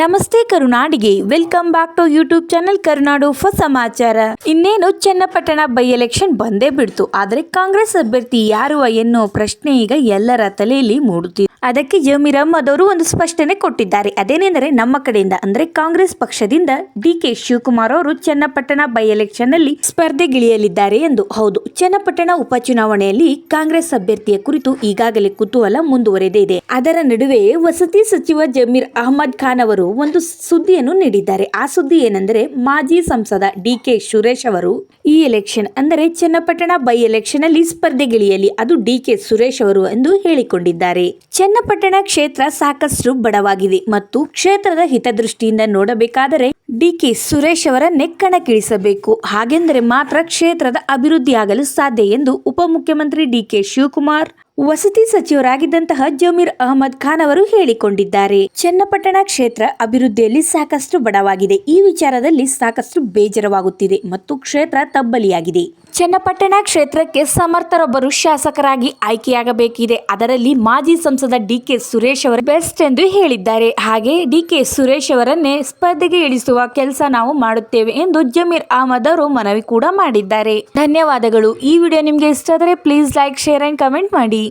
ನಮಸ್ತೆ ಕರುನಾಡಿಗೆ. Welcome back to YouTube channel Karunadu ಫ ಸಮಾಚಾರ. ಇನ್ನೇನು ಚನ್ನಪಟ್ಟಣ ಬೈ ಎಲೆಕ್ಷನ್ ಬಂದೇ ಬಿಡ್ತು. ಆದರೆ ಕಾಂಗ್ರೆಸ್ ಅಭ್ಯರ್ಥಿ ಯಾರು ಎನ್ನುವ ಪ್ರಶ್ನೆ ಈಗ ಎಲ್ಲರ ತಲೆಯಲ್ಲಿ ಮೂಡುತ್ತಿದೆ. ಅದಕ್ಕೆ ಜಮೀರ್ ಅಹ್ಮದ್ ಅವರು ಒಂದು ಸ್ಪಷ್ಟನೆ ಕೊಟ್ಟಿದ್ದಾರೆ. ಅದೇನೆಂದರೆ ನಮ್ಮ ಕಡೆಯಿಂದ, ಅಂದರೆ ಕಾಂಗ್ರೆಸ್ ಪಕ್ಷದಿಂದ ಡಿ ಕೆ ಶಿವಕುಮಾರ್ ಅವರು ಚನ್ನಪಟ್ಟಣ ಬೈ ಎಲೆಕ್ಷನ್ನಲ್ಲಿ ಸ್ಪರ್ಧೆಗಿಳಿಯಲಿದ್ದಾರೆ ಎಂದು. ಹೌದು, ಚನ್ನಪಟ್ಟಣ ಉಪಚುನಾವಣೆಯಲ್ಲಿ ಕಾಂಗ್ರೆಸ್ ಅಭ್ಯರ್ಥಿಯ ಕುರಿತು ಈಗಾಗಲೇ ಕುತೂಹಲ ಮುಂದುವರೆದಿದೆ ಅದರ ನಡುವೆ ವಸತಿ ಸಚಿವ ಜಮೀರ್ ಅಹಮದ್ ಖಾನ್ ಅವರು ಒಂದು ಸುದ್ದಿಯನ್ನು ನೀಡಿದ್ದಾರೆ. ಆ ಸುದ್ದಿ ಏನೆಂದರೆ ಮಾಜಿ ಸಂಸದ ಡಿ ಕೆ ಸುರೇಶ್ ಅವರು ಈ ಎಲೆಕ್ಷನ್, ಅಂದರೆ ಚನ್ನಪಟ್ಟಣ ಬೈ ಎಲೆಕ್ಷನ್ ಅಲ್ಲಿ ಸ್ಪರ್ಧೆಗಿಳಿಯಲಿ, ಅದು ಡಿ ಕೆ ಸುರೇಶ್ ಅವರು ಎಂದು ಹೇಳಿಕೊಂಡಿದ್ದಾರೆ. ಚನ್ನಪಟ್ಟಣ ಕ್ಷೇತ್ರ ಸಾಕಷ್ಟು ಬಡವಾಗಿದೆ ಮತ್ತು ಕ್ಷೇತ್ರದ ಹಿತದೃಷ್ಟಿಯಿಂದ ನೋಡಬೇಕಾದರೆ ಡಿ ಕೆ ಸುರೇಶ್ ಅವರನ್ನೇ ಕಣಕ್ಕಿಳಿಸಬೇಕು ಹಾಗೆಂದರೆ ಮಾತ್ರ ಕ್ಷೇತ್ರದ ಅಭಿವೃದ್ಧಿಯಾಗಲು ಸಾಧ್ಯ ಎಂದು ಉಪಮುಖ್ಯಮಂತ್ರಿ ಡಿಕೆ ಶಿವಕುಮಾರ್ ವಸತಿ ಸಚಿವರಾಗಿದ್ದಂತಹ ಜಮೀರ್ ಅಹಮದ್ ಖಾನ್ ಅವರು ಹೇಳಿಕೊಂಡಿದ್ದಾರೆ. ಚನ್ನಪಟ್ಟಣ ಕ್ಷೇತ್ರ ಅಭಿವೃದ್ಧಿಯಲ್ಲಿ ಸಾಕಷ್ಟು ಬಡವಾಗಿದೆ. ಈ ವಿಚಾರದಲ್ಲಿ ಸಾಕಷ್ಟು ಬೇಜಾರವಾಗುತ್ತಿದೆ ಮತ್ತು ಕ್ಷೇತ್ರ ತಬ್ಬಲಿಯಾಗಿದೆ. ಚನ್ನಪಟ್ಟಣ ಕ್ಷೇತ್ರಕ್ಕೆ ಸಮರ್ಥರೊಬ್ಬರು ಶಾಸಕರಾಗಿ ಆಯ್ಕೆಯಾಗಬೇಕಿದೆ. ಅದರಲ್ಲಿ ಮಾಜಿ ಸಂಸದ ಡಿ ಕೆ ಸುರೇಶ್ ಅವರು ಬೆಸ್ಟ್ ಎಂದು ಹೇಳಿದ್ದಾರೆ. ಹಾಗೆ ಡಿ ಕೆ ಸುರೇಶ್ ಅವರನ್ನೇ ಸ್ಪರ್ಧೆಗೆ ಇಳಿಸುವ ಕೆಲಸ ನಾವು ಮಾಡುತ್ತೇವೆ ಎಂದು ಜಮೀರ್ ಅಹಮದ್ ಅವರು ಮನವಿ ಕೂಡ ಮಾಡಿದ್ದಾರೆ. ಧನ್ಯವಾದಗಳು. ಈ ವಿಡಿಯೋ ನಿಮಗೆ ಇಷ್ಟ ಆದರೆ please like, share and comment ಮಾಡಿ.